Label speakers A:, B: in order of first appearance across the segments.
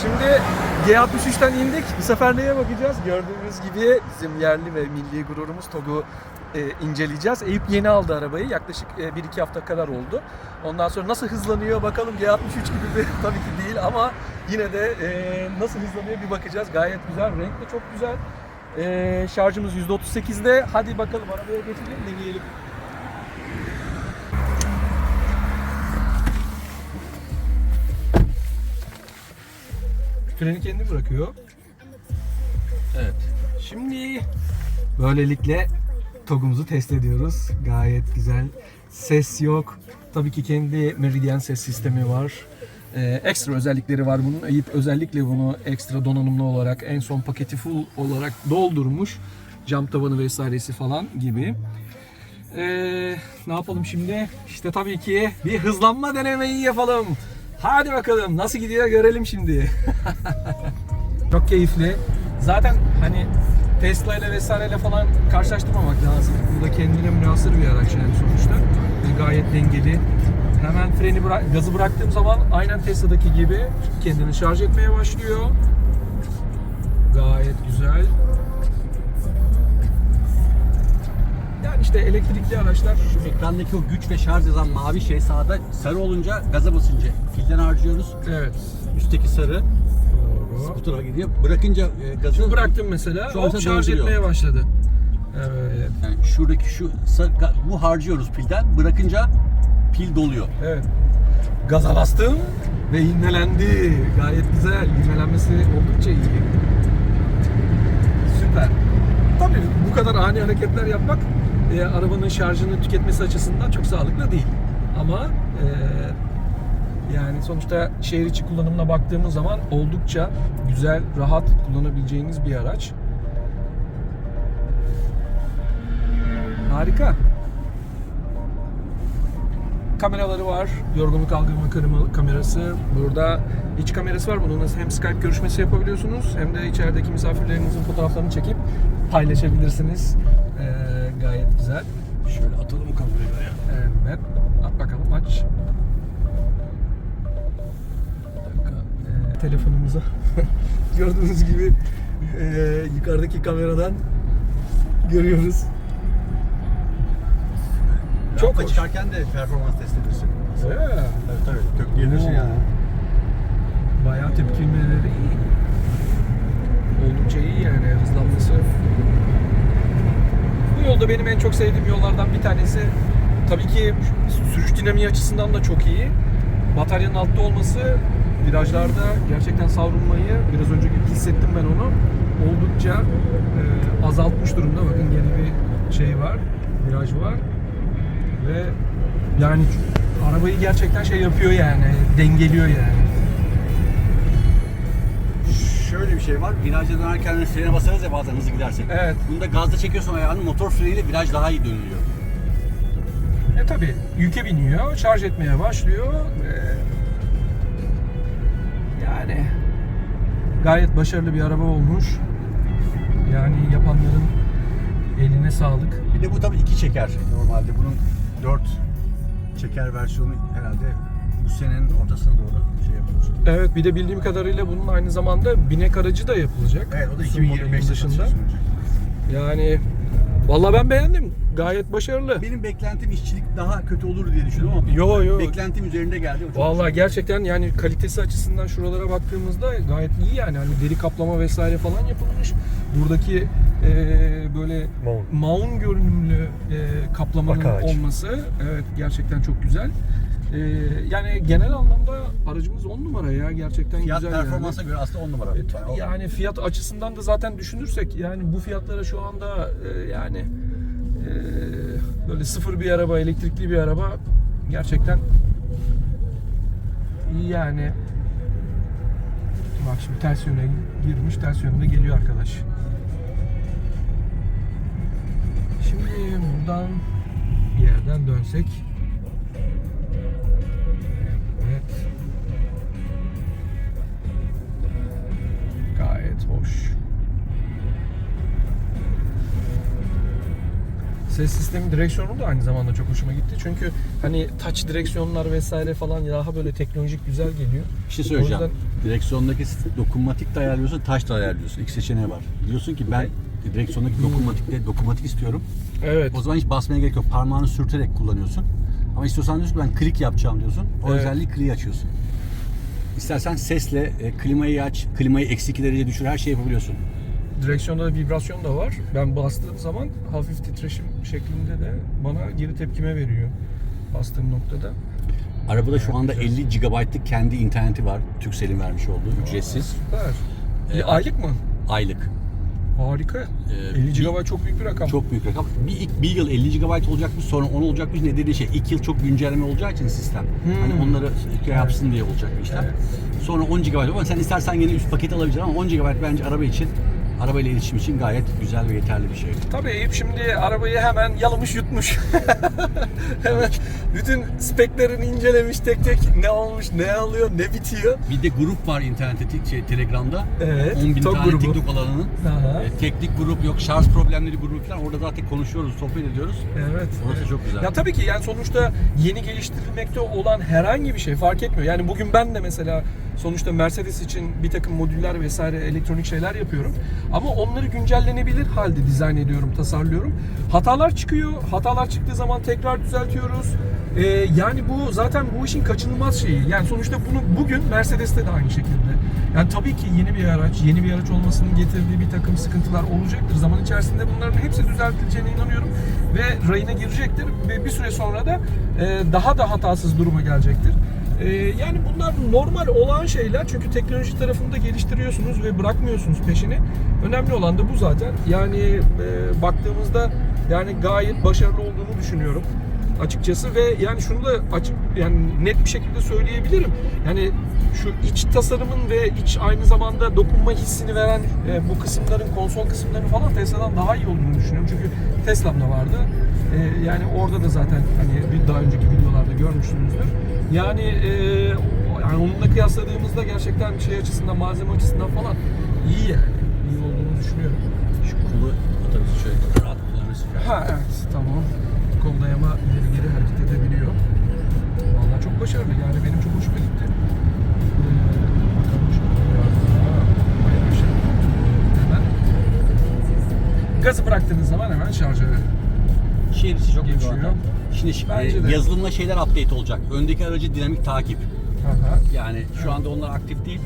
A: Şimdi G63'ten indik. Bu sefer neye bakacağız? Gördüğünüz gibi bizim yerli ve milli gururumuz TOG'u e, inceleyeceğiz. Eyüp yeni aldı arabayı. Yaklaşık e, 1-2 hafta kadar oldu. Ondan sonra nasıl hızlanıyor bakalım G63 gibi bir tabii ki değil ama yine de e, nasıl hızlanıyor bir bakacağız. Gayet güzel. Renk de çok güzel. E, şarjımız %38'de. Hadi bakalım arabaya geçelim deneyelim. Freni kendi bırakıyor. Evet. Şimdi böylelikle TOG'umuzu test ediyoruz. Gayet güzel. Ses yok. Tabii ki kendi Meridian ses sistemi var. Ee, ekstra özellikleri var bunun. Eyüp özellikle bunu ekstra donanımlı olarak en son paketi full olarak doldurmuş. Cam tavanı vesairesi falan gibi. Ee, ne yapalım şimdi? İşte tabii ki bir hızlanma denemeyi yapalım. Hadi bakalım nasıl gidiyor görelim şimdi. Çok keyifli. Zaten hani Tesla ile vesaireyle falan karşılaştırmamak lazım. Bu da kendine münasır bir araç yani sonuçta. Ve gayet dengeli. Hemen freni bıra- gazı bıraktığım zaman aynen Tesla'daki gibi kendini şarj etmeye başlıyor. Gayet güzel. İşte elektrikli araçlar
B: Şu ekrandaki o güç ve şarj yazan mavi şey sağda sarı olunca gaza basınca pilden harcıyoruz.
A: evet.
B: Üstteki sarı
A: Doğru.
B: skutera gidiyor. Bırakınca e, gazı
A: Bıraktım mesela.
B: Şu
A: hop şarj etmeye başladı. Evet.
B: yani şuradaki şu bu harcıyoruz pilden. Bırakınca pil doluyor.
A: Evet. Gaza bastım ve inmelendi. Gayet güzel. İnmelenmesi oldukça iyi. Süper. Tabii bu kadar ani hareketler yapmak e, arabanın şarjını tüketmesi açısından çok sağlıklı değil. Ama e, yani sonuçta şehir içi kullanımına baktığımız zaman oldukça güzel, rahat kullanabileceğiniz bir araç. Harika kameraları var. Yorgunluk algılama kamerası. Burada iç kamerası var. Bununla hem Skype görüşmesi yapabiliyorsunuz hem de içerideki misafirlerinizin fotoğraflarını çekip paylaşabilirsiniz. Ee, gayet güzel.
B: Şöyle atalım kamerayı ya.
A: Evet. At bakalım aç. Ee, telefonumuza gördüğünüz gibi e, yukarıdaki kameradan görüyoruz. Çok
B: Rampa
A: hoş.
B: çıkarken de performans test.
A: Yeah.
B: Evet tabii. Kökleyebilirsin
A: Oo.
B: yani.
A: Bayağı tepkimeleri iyi. Oldukça iyi yani hızlanması. Yolda benim en çok sevdiğim yollardan bir tanesi tabii ki sürüş dinamiği açısından da çok iyi. Bataryanın altta olması virajlarda gerçekten savrulmayı biraz önce hissettim ben onu. Oldukça e, azaltmış durumda. Bakın yeni bir şey var. Viraj var. Ve yani arabayı gerçekten şey yapıyor yani. Dengeliyor yani.
B: Şöyle bir şey var. Virajda dönerken hani frene basarız ya bazen hızlı gidersek.
A: Evet.
B: Bunda gazda çekiyorsun ayağını motor freniyle viraj daha iyi dönülüyor.
A: E tabi yüke biniyor, şarj etmeye başlıyor. Ee, yani gayet başarılı bir araba olmuş. Yani yapanların eline sağlık.
B: Bir de bu tabii iki çeker normalde. Bunun dört çeker versiyonu herhalde bu senenin ortasına doğru şey yapılır.
A: Evet bir de bildiğim kadarıyla bunun aynı zamanda binek aracı da yapılacak.
B: Evet o da
A: Son modelin
B: 2025'te
A: dışında. Yani vallahi ben beğendim. Gayet başarılı.
B: Benim beklentim işçilik daha kötü olur diye düşünüyorum ama
A: Yo, yo.
B: beklentim üzerinde geldi.
A: Vallahi gerçekten yani kalitesi açısından şuralara baktığımızda gayet iyi yani hani deri kaplama vesaire falan yapılmış. Buradaki e, böyle
C: Maun.
A: maun görünümlü e, kaplamanın olması evet gerçekten çok güzel. E, yani genel anlamda aracımız 10 numara ya gerçekten
B: Fiyat
A: güzel
B: performansa göre aslında 10 numara.
A: yani. E, tabii yani fiyat açısından da zaten düşünürsek yani bu fiyatlara şu anda e, yani e, böyle sıfır bir araba, elektrikli bir araba gerçekten yani. Bak şimdi ters yöne girmiş, ters yönde geliyor arkadaş. Şimdi buradan bir yerden dönsek. Gayet hoş. Ses sistemi direksiyonu da aynı zamanda çok hoşuma gitti. Çünkü hani touch direksiyonlar vesaire falan daha böyle teknolojik güzel geliyor.
B: Bir şey söyleyeceğim.
A: O yüzden-
B: Direksiyondaki dokunmatik de ayarlıyorsun, taş da ayarlıyorsun. İki seçeneği var. Diyorsun ki ben direksiyondaki dokunmatikte dokunmatik istiyorum.
A: Evet.
B: O zaman hiç basmaya gerek yok. Parmağını sürterek kullanıyorsun. Ama istiyorsan diyorsun ben klik yapacağım diyorsun. O
A: Evet.
B: özelliği kliği açıyorsun. İstersen sesle e, klimayı aç, klimayı eksi 2 derece düşür, her şeyi yapabiliyorsun.
A: Direksiyonda da vibrasyon da var. Ben bastığım zaman hafif titreşim şeklinde de bana geri tepkime veriyor. Bastığım noktada.
B: Arabada şu anda 50 GB'lık kendi interneti var. Turkcell'in vermiş olduğu ücretsiz.
A: Süper.
B: Ee,
A: aylık mı?
B: Aylık.
A: Harika.
B: Ee,
A: 50
B: bir-
A: GB çok büyük bir rakam.
B: Çok büyük rakam. Bir, ilk bir yıl 50 GB olacakmış sonra 10 olacakmış ne dediği şey. İlk yıl çok güncelleme olacağı için sistem.
A: Hmm.
B: Hani onları şey yapsın diye olacak bir işlem.
A: Evet.
B: Sonra 10 GB ama sen istersen yine üst paket alabilirsin ama 10 GB bence araba için arabayla iletişim için gayet güzel ve yeterli bir şey.
A: Tabii Eyüp şimdi arabayı hemen yalamış yutmuş. hemen bütün speklerini incelemiş tek tek ne olmuş, ne alıyor, ne bitiyor.
B: Bir de grup var internette, şey, Telegram'da.
A: Evet,
B: 10 bin tane
A: grubu.
B: TikTok alanının. E, teknik grup yok, şarj problemleri grubu falan. Orada zaten konuşuyoruz, sohbet ediyoruz.
A: Evet.
B: Orası
A: evet.
B: çok güzel.
A: Ya tabii ki yani sonuçta yeni geliştirilmekte olan herhangi bir şey fark etmiyor. Yani bugün ben de mesela sonuçta Mercedes için bir takım modüller vesaire elektronik şeyler yapıyorum. Ama onları güncellenebilir halde dizayn ediyorum, tasarlıyorum. Hatalar çıkıyor. Hatalar çıktığı zaman tekrar düzeltiyoruz. Ee, yani bu zaten bu işin kaçınılmaz şeyi. Yani sonuçta bunu bugün Mercedes'te de aynı şekilde. Yani tabii ki yeni bir araç, yeni bir araç olmasının getirdiği bir takım sıkıntılar olacaktır. Zaman içerisinde bunların hepsi düzeltileceğine inanıyorum ve rayına girecektir ve bir süre sonra da e, daha da hatasız duruma gelecektir. E, yani bunlar normal olan şeyler çünkü teknoloji tarafında geliştiriyorsunuz ve bırakmıyorsunuz peşini. Önemli olan da bu zaten. Yani e, baktığımızda yani gayet başarılı olduğunu düşünüyorum açıkçası ve yani şunu da açık yani net bir şekilde söyleyebilirim. Yani şu iç tasarımın ve iç aynı zamanda dokunma hissini veren e, bu kısımların konsol kısımları falan Tesla'dan daha iyi olduğunu düşünüyorum. Çünkü Tesla'mda vardı. E, yani orada da zaten hani bir daha önceki videolarda görmüşsünüzdür. Yani e, yani onunla kıyasladığımızda gerçekten şey açısından malzeme açısından falan iyi yani. iyi olduğunu düşünüyorum.
B: Şu kolu atarız şöyle rahat kullanırsın.
A: Ha evet tamam. Kol dayama ileri geri hareket edebiliyor. Vallahi çok başarılı yani benim çok hoşuma gitti. Ee. Gazı bıraktığınız zaman hemen şarja
B: Şehir içi çok
A: Geçiyor.
B: Şimdi e, yazılımla şeyler update olacak. Öndeki aracı dinamik takip.
A: Aha.
B: Yani şu anda onlar aktif değil.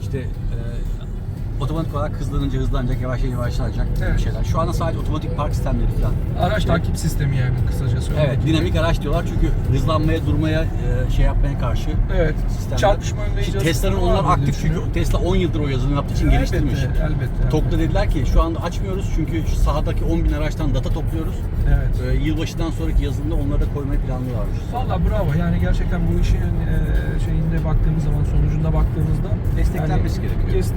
B: İşte e, otomatik olarak hızlanınca hızlanacak, yavaşlayınca yavaşlanacak gibi
A: Evet.
B: şeyler. Şu anda sadece otomatik park sistemleri falan.
A: Araç
B: Şey-
A: takip sistemi yani kısacası.
B: Evet,
A: Öndeki-
B: dinamik araç diyorlar çünkü hızlanmaya, durmaya, e, şey yapmaya karşı
A: Evet.
B: sistemler.
A: Çarpışma önleyici
B: Tesla'nın onlar aktif çünkü. Tesla 10 yıldır o yazılımı yaptığı için geliştirmiş.
A: Elbette, elbette.
B: TOK'ta dediler ki şu anda açmıyoruz çünkü sahadaki 10 bin araçtan data topluyoruz.
A: Evet.
B: E, yılbaşından sonraki yazılımda onları da koymayı planlıyorlarmış.
A: Valla bravo yani gerçekten bu işin e, şeyinde baktığımız zaman sonucunda baktığımızda
B: Desteklenmesi gerekiyor.
A: Kes,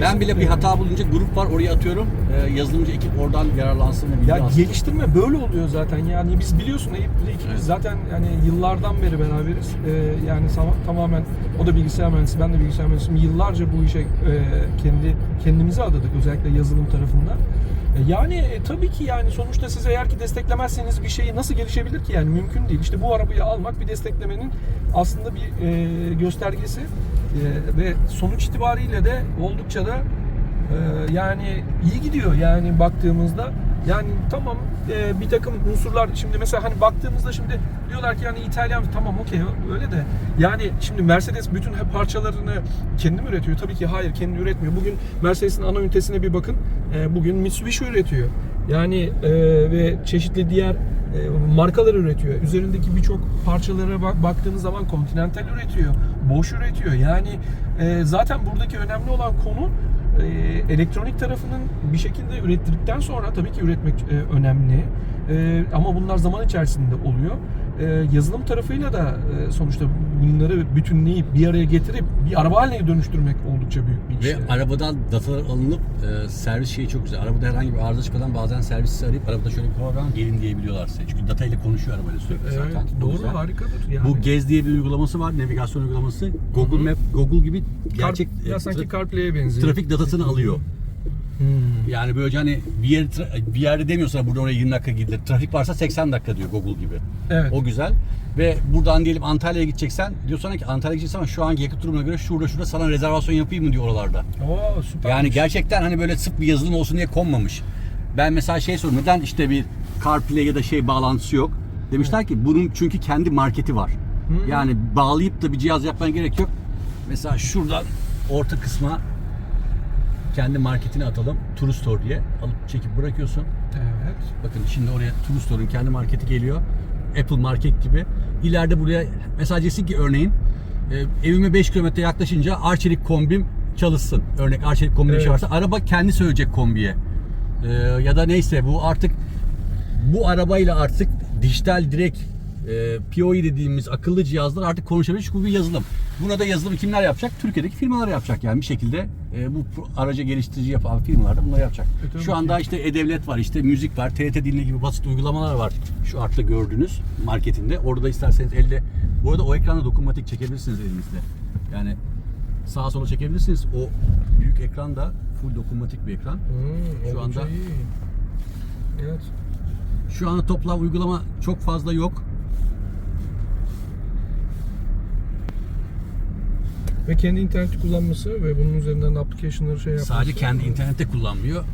B: Ben bile bir
A: kesinlikle.
B: hata bulunca grup var oraya atıyorum. Ee, yazılımcı ekip oradan yararlansın ve bilgi
A: Ya
B: alsın.
A: geliştirme böyle oluyor zaten yani biz biliyorsun Eyüp'le ikimiz
B: Evet.
A: zaten yani yıllardan beri beraberiz Ee, yani sama- tamamen o da bilgisayar mühendisi ben de bilgisayar mühendisiyim yıllarca bu işe e, kendi kendimizi adadık özellikle yazılım tarafında. E, Yani e, tabii ki yani sonuçta siz eğer ki desteklemezseniz bir şeyi nasıl gelişebilir ki yani mümkün değil. İşte bu arabayı almak bir desteklemenin aslında bir e, göstergesi E, ve sonuç itibariyle de oldukça da ee, yani iyi gidiyor yani baktığımızda. Yani tamam e, bir takım unsurlar şimdi mesela hani baktığımızda şimdi diyorlar ki yani İtalyan tamam okey öyle de yani şimdi Mercedes bütün parçalarını kendi mi üretiyor? Tabii ki hayır kendi üretmiyor. Bugün Mercedes'in ana ünitesine bir bakın. E, bugün Mitsubishi üretiyor. Yani e, ve çeşitli diğer e, markalar üretiyor. Üzerindeki birçok parçalara bak, baktığınız zaman Continental üretiyor. Bosch üretiyor. Yani e, zaten buradaki önemli olan konu elektronik tarafının bir şekilde ürettirdikten sonra tabii ki üretmek e, önemli. E, ama bunlar zaman içerisinde oluyor. E, yazılım tarafıyla da e, sonuçta bunları bütünleyip bir araya getirip bir araba haline dönüştürmek oldukça büyük bir iş.
B: Ve
A: yani.
B: arabadan datalar alınıp e, servis şeyi çok güzel. Arabada herhangi bir arıza çıkmadan bazen servisi arayıp arabada şöyle bir problem gelin diyebiliyorlar size. Çünkü data ile konuşuyor arabayla sürekli
A: Evet,
B: zaten.
A: Doğru
B: yüzden.
A: harikadır. Yani.
B: Bu Gez diye bir uygulaması var, navigasyon uygulaması. Google Map, Google gibi gerçek
A: ya
B: e,
A: sanki CarPlay'e benziyor.
B: trafik datasını alıyor.
A: Hmm.
B: Yani böylece hani bir yer bir yerde demiyorsa burada oraya 20 dakika gidilir. Trafik varsa 80 dakika diyor Google gibi.
A: Evet.
B: O güzel. Ve buradan diyelim Antalya'ya gideceksen diyor sana ki Antalya'ya gideceksen ama şu anki yakıt durumuna göre şurada şurada sana rezervasyon yapayım mı diyor oralarda.
A: Oo süper.
B: Yani gerçekten hani böyle sık bir yazılım olsun diye konmamış. Ben mesela şey sordum neden işte bir CarPlay ya da şey bağlantısı yok. Demişler ki bunun çünkü kendi marketi var. Yani bağlayıp da bir cihaz yapman gerek yok. Mesela şuradan orta kısma kendi marketini atalım. True Store diye alıp çekip bırakıyorsun.
A: Evet.
B: Bakın şimdi oraya True Store'un kendi marketi geliyor. Apple Market gibi. İleride buraya mesela desin ki örneğin e, evime 5 kilometre yaklaşınca Arçelik kombim çalışsın. Örnek Arçelik kombi bir şey
A: Evet.
B: varsa araba kendi söyleyecek kombiye. E, ya da neyse bu artık bu arabayla artık dijital direkt e, POE dediğimiz akıllı cihazlar artık konuşabilir çünkü bir yazılım. Buna da yazılım kimler yapacak? Türkiye'deki firmalar yapacak yani bir şekilde e, bu aracı geliştirici yapan firmalar da bunları yapacak.
A: E,
B: Şu anda işte e-devlet var, işte müzik var, TRT dinle gibi basit uygulamalar var. Şu altta gördüğünüz marketinde. Orada isterseniz elde, bu arada o ekranda dokunmatik çekebilirsiniz elinizde. Yani sağa sola çekebilirsiniz. O büyük ekran da full dokunmatik bir ekran.
A: Hmm,
B: Şu anda-
A: iyi. Evet.
B: Şu anda toplam uygulama çok fazla yok.
A: Ve kendi interneti kullanması ve bunun üzerinden de application'ları şey yapması.
B: Sadece kendi internette kullanmıyor.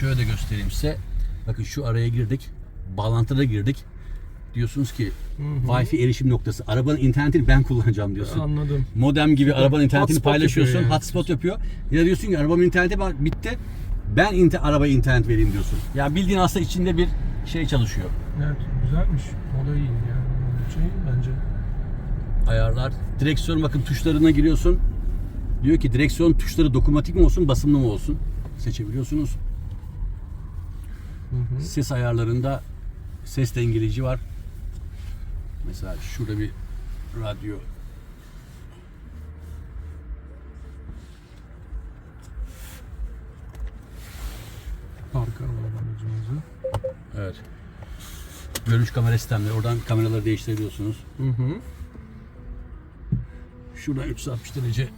B: Şöyle de göstereyim size. Bakın şu araya girdik. Bağlantıda girdik. Diyorsunuz ki Wi-Fi erişim noktası. Arabanın internetini ben kullanacağım diyorsun.
A: Anladım.
B: Modem gibi arabanın internetini
A: Hotspot
B: paylaşıyorsun.
A: yapıyor yani.
B: Hotspot yapıyor. Ya diyorsun ki arabamın interneti bitti. Ben inter arabaya internet vereyim diyorsun. Ya bildiğin aslında içinde bir şey çalışıyor.
A: Evet güzelmiş. O da iyi yani. İyi bence.
B: Ayarlar. Direksiyon bakın tuşlarına giriyorsun. Diyor ki direksiyon tuşları dokunmatik mi olsun, basımlı mı olsun? Seçebiliyorsunuz. Ses ayarlarında ses dengeleyici var. Mesela şurada bir radyo
A: Arka arabacımızı.
B: Evet. Görüş kamera sistemleri. Oradan kameraları değiştirebiliyorsunuz.
A: Hı hı.
B: Şuradan 360 derece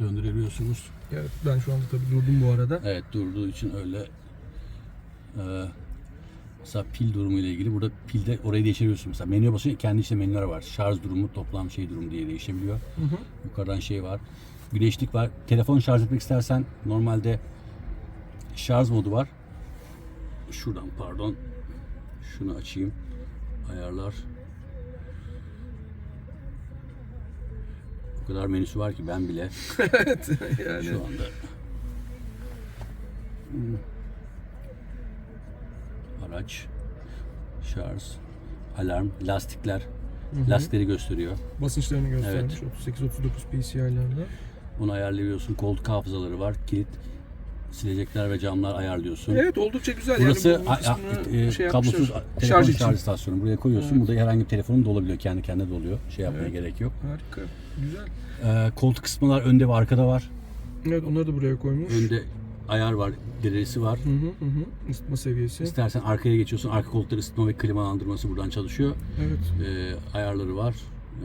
B: döndürebiliyorsunuz.
A: Evet ben şu anda tabii durdum bu arada.
B: Evet durduğu için öyle. Ee, mesela pil durumu ile ilgili burada pilde orayı değiştiriyorsun. Mesela menüye basınca kendi içinde menüler var. Şarj durumu, toplam şey durumu diye değişebiliyor.
A: Hı hı.
B: Yukarıdan şey var. Güneşlik var. Telefon şarj etmek istersen normalde şarj modu var. Şuradan pardon. Şunu açayım. Ayarlar. Kadar menüsü var ki ben bile
A: evet yani.
B: şu anda. Hmm. Araç, şarj, alarm, lastikler. Lastikleri gösteriyor.
A: Basınçlarını göstermiş 38-39 PCI'lerde.
B: Bunu ayarlıyorsun. Koltuk hafızaları var. Kilit, silecekler ve camlar ayarlıyorsun.
A: Evet oldukça güzel.
B: Burası
A: yani
B: a- a-
A: kısmını
B: e,
A: şey
B: kablosuz telefon
A: şarj
B: şarj,
A: için.
B: istasyonu. Buraya koyuyorsun.
A: Evet.
B: Burada herhangi bir telefonun da olabiliyor. Kendi kendine doluyor. Şey yapmaya
A: Evet.
B: gerek yok.
A: Harika. Güzel.
B: Ee, koltuk kısımlar önde ve arkada var.
A: Evet onları da buraya koymuş.
B: Önde ayar var, derecesi var.
A: Hı hı. hı. Isıtma seviyesi.
B: İstersen arkaya geçiyorsun. Arka koltukları ısıtma ve klimalandırması buradan çalışıyor.
A: Evet.
B: Ee, ayarları var. Ee,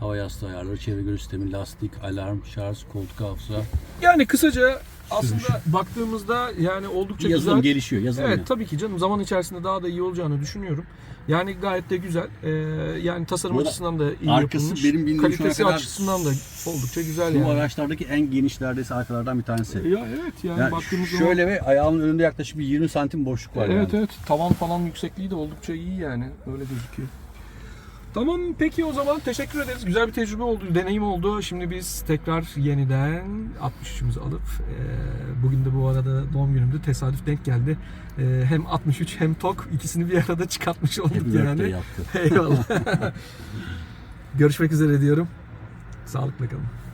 B: hava yastığı ayarları, çevre görüş sistemi, lastik, alarm, şarj, koltuk hafıza.
A: Yani kısaca aslında baktığımızda yani oldukça
B: Yazılım
A: güzel.
B: gelişiyor. Yazılım
A: Evet
B: ya.
A: tabii ki canım zaman içerisinde daha da iyi olacağını düşünüyorum. Yani gayet de güzel. Ee, yani tasarım
B: Bu arada
A: açısından da iyi
B: arkası
A: yapılmış.
B: benim bildiğim
A: Kalitesi
B: kadar
A: açısından da oldukça güzel
B: Bu
A: yani.
B: araçlardaki en geniş neredeyse arkalardan bir tanesi.
A: Ya evet yani,
B: Yani
A: baktığımız zaman
B: şöyle ve ayağımın önünde yaklaşık bir 20 santim boşluk var
A: Evet
B: yani.
A: evet tavan falan yüksekliği de oldukça iyi yani öyle gözüküyor. Tamam peki o zaman teşekkür ederiz. Güzel bir tecrübe oldu, deneyim oldu. Şimdi biz tekrar yeniden 63'ümüzü alıp e, bugün de bu arada doğum günümde tesadüf denk geldi. E, hem 63 hem TOK ikisini bir arada çıkartmış olduk
B: birthday
A: yani.
B: yaptı.
A: Eyvallah. Görüşmek üzere diyorum. Sağlıkla kalın.